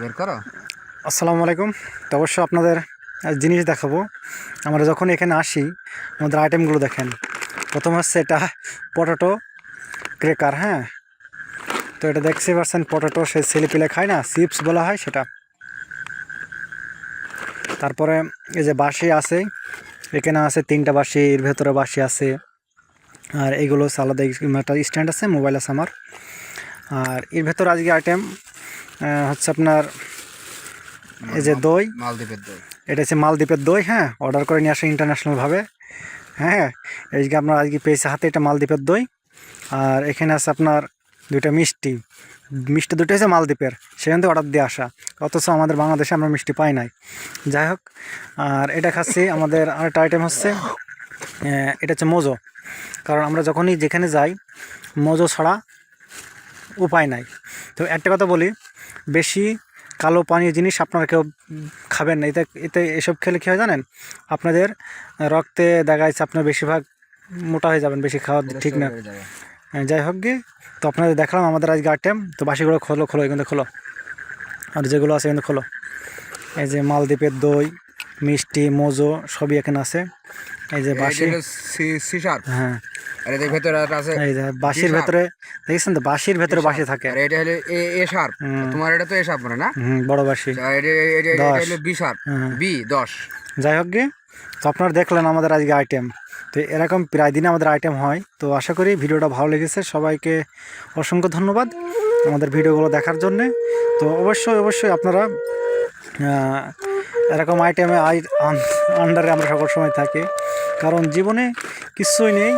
বের করো। আসসালামু আলাইকুম। তো অবশ্য আপনাদের জিনিস দেখাবো। আমরা যখন এখানে আসি, আমাদের আইটেমগুলো দেখেন। প্রথম হচ্ছে এটা পটেটো ক্রেকার হ্যাঁ? তো এটা দেখতে পাচ্ছেন পটেটো সে ছেলে পেলে খায় না চিপস বলা হয় সেটা। তারপরে এই যে বাসি আছে, এখানে আছে তিনটা বাসি এর ভেতরে বাসি আছে। আর এগুলো আলাদা একটা স্ট্যান্ড আছে মোবাইল আছে আমার। আর এর ভেতরে আজকে আইটেম হচ্ছে আপনার এই যে দই মালদ্বীপের দই। এটা হচ্ছে মালদ্বীপের দই হ্যাঁ? অর্ডার করে নিয়ে আসে ইন্টারন্যাশনালভাবে হ্যাঁ? এইদিকে আপনার আজকে পেয়েছে হাতে এটা মালদ্বীপের দই। আর এখানে আছে আপনার দুইটা মিষ্টি। মিষ্টি দুটো হচ্ছে মালদ্বীপের সেখান থেকে অর্ডার দিয়ে আসা। অথচ আমাদের বাংলাদেশে আমরা মিষ্টি পাই নাই। যাই হোক আর এটা খাচ্ছি আমাদের আরেকটা আইটেম হচ্ছে এটা হচ্ছে মোজো। কারণ আমরা যখনই যেখানে যাই মোজো ছাড়া উপায় নাই। তো একটা কথা বলি বেশি কালো পানীয় জিনিস আপনারা কেউ খাবেন না। এতে এতে এসব খেলে কী হয় জানেন? আপনাদের রক্তে দেখা যাচ্ছে আপনার বেশিরভাগ মোটা হয়ে যাবেন বেশি খাওয়া ঠিক না। হয়ে যাই হোক গিয়ে তো আপনাদের দেখলাম আমাদের আজকে আইটেম তো বাসিগুলো খোলো খোলো এখান থেকে খোলো। আর যেগুলো আছে এখানে খোলো। এই যে মালদ্বীপের দই মিষ্টি মোজো সবই এখানে আছে। এই যে সিসার হ্যাঁ। আর এদের ভেতরে আছে এই যে বাসির ভেতরে দেখছেন তো? বাসির ভেতরে বাসি থাকে। আর এটা হলো এ এ শার্প। তোমার এটা তো এ শার্প মানে না? হুম বড় আর এটা এটা- হলো বি শার্প। হ্যাঁ। বি দশ। যাই হোক গিয়ে তো আপনারা দেখলেন আমাদের আজকে আইটেম। তো এরকম প্রায় দিনে আমাদের আইটেম হয়। তো আশা করি ভিডিওটা ভালো লেগেছে। সবাইকে অসংখ্য ধন্যবাদ আমাদের ভিডিওগুলো দেখার জন্যে। তো অবশ্যই অবশ্যই আপনারা এরকম আইটেমে আই আন্ডারে আমরা সকল সময় থাকি। কারণ জীবনে কিছুই নেই।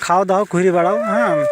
খাওয়া দাওয়া ঘুরে বেড়াও হ্যাঁ?